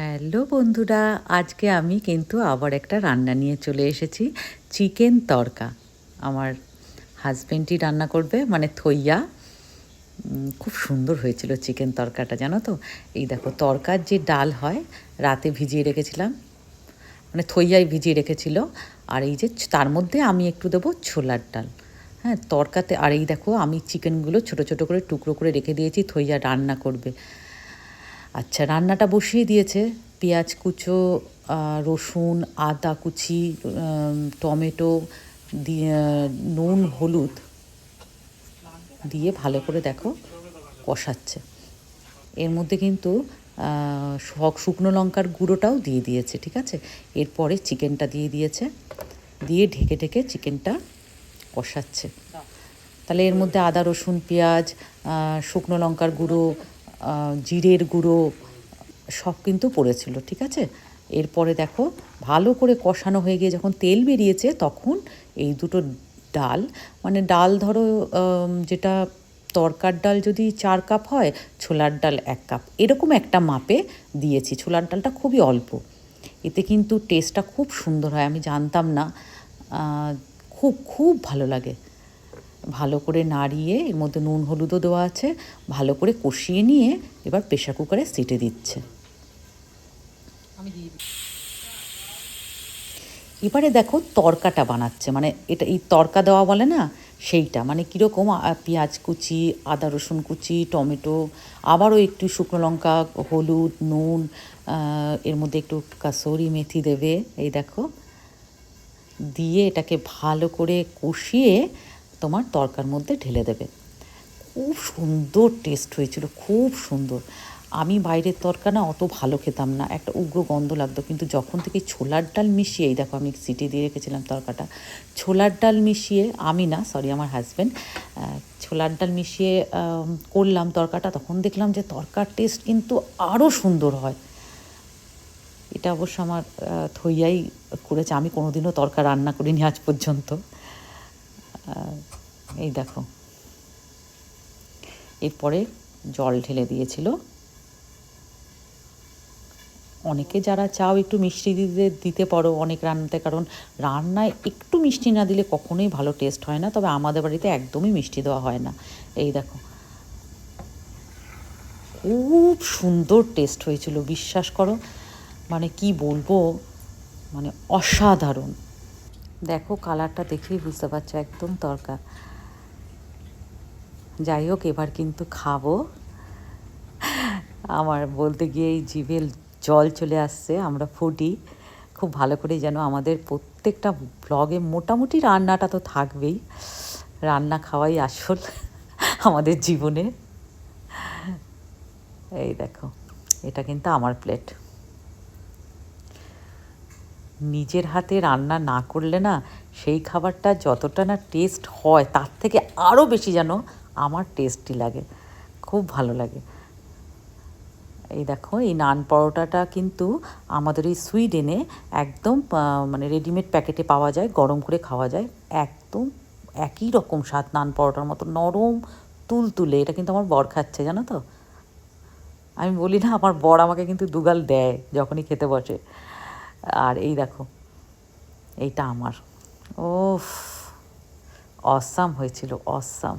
Hello বন্ধুরা, আজকে আমি কিন্তু আবার একটা রান্না নিয়ে চলে এসেছি, চিকেন তরকা। আমার হাজবেন্ডই রান্না করবে মানে থইয়া। খুব সুন্দর হয়েছিল চিকেন তরকাটা, জানো তো? এই দেখো, তরকার যে ডাল হয়, রাতে ভিজিয়ে রেখেছিলাম মানে থইয়াই ভিজিয়ে রেখেছিল। আর এই যে তার মধ্যে আমি একটু দেবো ছোলার ডাল। হ্যাঁ তরকাতে, আর এই দেখো, আমি চিকেনগুলো ছোট ছোট করে টুকরো করে রেখে দিয়েছি, থইয়া রান্না করবে। আচ্ছা রান্নাটা বসিয়ে দিয়েছে। পেঁয়াজ কুচো রসুন, আদা কুচি টমেটো দিয়ে নুন, হলুদ দিয়ে ভালো করে দেখো কষাচ্ছে। এর মধ্যে কিন্তু শুকনো লঙ্কার গুঁড়োটাও দিয়ে দিয়েছে, ঠিক আছে? এরপরে চিকেনটা দিয়ে দিয়েছে। দিয়ে ঢেকে ঢেকে চিকেনটা কষাচ্ছে। তাহলে এর মধ্যে আদা, রসুন, পেঁয়াজ শুকনো লঙ্কার গুঁড়ো জিরের গুঁড়ো, সব কিন্তু পড়েছিল, ঠিক আছে? এরপরে দেখো, ভালো করে কষানো হয়ে গিয়ে যখন তেল বেরিয়েছে, তখন এই দুটো ডাল মানে ডাল ধরো যেটা তরকার ডাল যদি চার কাপ হয়, ছোলার ডাল এক কাপ। এরকম একটা মাপে দিয়েছি, ছোলার ডালটা খুবই অল্প। এতে কিন্তু টেস্টটা খুব সুন্দর হয়, আমি জানতাম না। খুব খুব ভালো লাগে। ভালো করে নাড়িয়ে এর মধ্যে নুন হলুদও দেওয়া আছে ভালো করে কষিয়ে নিয়ে এবার প্রেশার কুকারে সিটে দিচ্ছে। এবারে দেখো তরকাটা বানাচ্ছে মানে এটা এই তরকা দেওয়া বলে না সেইটা মানে কীরকম পেঁয়াজ কুচি আদা রসুন কুচি টমেটো আবারও একটু শুকনো লঙ্কা হলুদ নুন এর মধ্যে একটু কাসৌরি মেথি দেবে এই দেখো দিয়ে এটাকে ভালো করে কষিয়ে তোমার তরকার মধ্যে ঢেলে দেবে। খুব সুন্দর টেস্ট হয়েছিল, খুব সুন্দর। আমি বাইরের তরকা না অত ভালো খেতাম না, একটা উগ্র গন্ধ লাগতো, কিন্তু যখন থেকে ছোলার ডাল মিশিয়ে দেখো আমি সিটি দিয়ে রেখেছিলাম তরকাটা, ছোলার ডাল মিশিয়ে আমি না সরি আমার হাজব্যান্ড ছোলার ডাল মিশিয়ে করলাম তরকাটা, তখন দেখলাম যে তরকার টেস্ট কিন্তু আরও সুন্দর হয়। এটা অবশ্য আমার থইয়াই করেছে, আমি কোনোদিনও তরকা রান্না করিনি আজ পর্যন্ত। এই দেখো। এরপরে জল ঢেলে দিয়েছিল। অনেকে যারা চাও একটু মিষ্টি দিতে দিতে পারো অনেক রান্নাতে, কারণ রান্নায় একটু মিষ্টি না দিলে কখনোই ভালো টেস্ট হয় না, তবে আমাদের বাড়িতে একদমই মিষ্টি দেওয়া হয় না। এই দেখো। খুব সুন্দর টেস্ট হয়েছিল, বিশ্বাস করো। মানে কি বলব? মানে অসাধারণ। দেখো কালারটা দেখেই বুঝতে পারছ, একদম তরকা। যাই হোক, এবার কিন্তু খাব। আমার বলতে গিয়ে এই জিভে জল চলে আসছে, আমরা ফুটি। খুব ভালো করে যেন আমাদের প্রত্যেকটা ব্লগে মোটামুটি রান্নাটা তো থাকবেই। রান্না খাওয়াই আসল আমাদের জীবনে। এই দেখো, এটা কিন্তু আমার প্লেট নিজের হাতে রান্না না করলে না সেই খাবারটা যতটা না টেস্ট হয়, তার থেকে আরও বেশি যেন আমার টেস্টি লাগে। খুব ভালো লাগে। এই দেখো, এই নান পরোটাটা কিন্তু আমাদের এই সুইডেনে একদম মানে রেডিমেড প্যাকেটে পাওয়া যায়, গরম করে খাওয়া যায়। একদম একই রকম স্বাদ নান পরোটার মতো, নরম তুলতুলে। এটা কিন্তু আমার বর খাচ্ছে, জানো তো? আমি বলি না, আমার বর আমাকে কিন্তু দুগাল দেয় যখনই খেতে বসে। আর এই দেখো এইটা আমার। ও অসাম হয়েছিল অসাম।